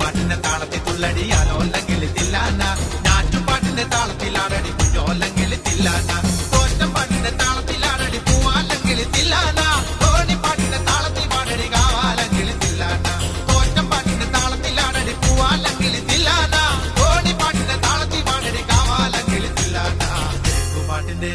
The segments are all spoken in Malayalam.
പാട്ടിന്റെ താളത്തിൽ പുള്ളടി ആലോല്ലെങ്കിൽ തില്ലാന ഞാറ്റുപാട്ടിന്റെ താളത്തിൽ ആടടി കുഴോല്ലെങ്കിൽ തില്ലാന തോറ്റപ്പാട്ടിന്റെ താളത്തിൽ ആടടി പൂവാല്ലെങ്കിൽ തില്ലാന തോണിപ്പാട്ടിന്റെ താളത്തിൽ പാടടി കാവാലെങ്കിൽ തില്ലാന തോറ്റപ്പാട്ടിന്റെ താളത്തിൽ ആടടി പൂവാല്ലെങ്കിൽ തില്ലാന തോണിപ്പാട്ടിന്റെ താളത്തിൽ പാടടി കാവാലെങ്കിൽ തില്ലാന പാട്ടിന്റെ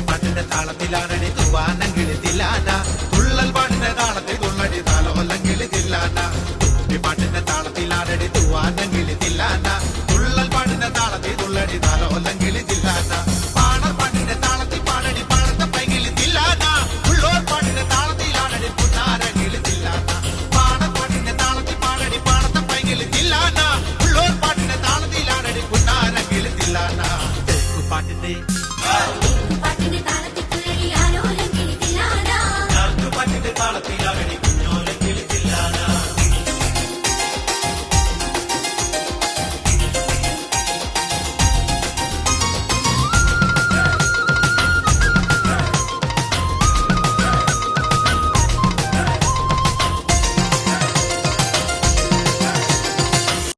പാട്ടിന്റെ താളത്തിലാണടി തുവാനെങ്കിളി തില്ലാന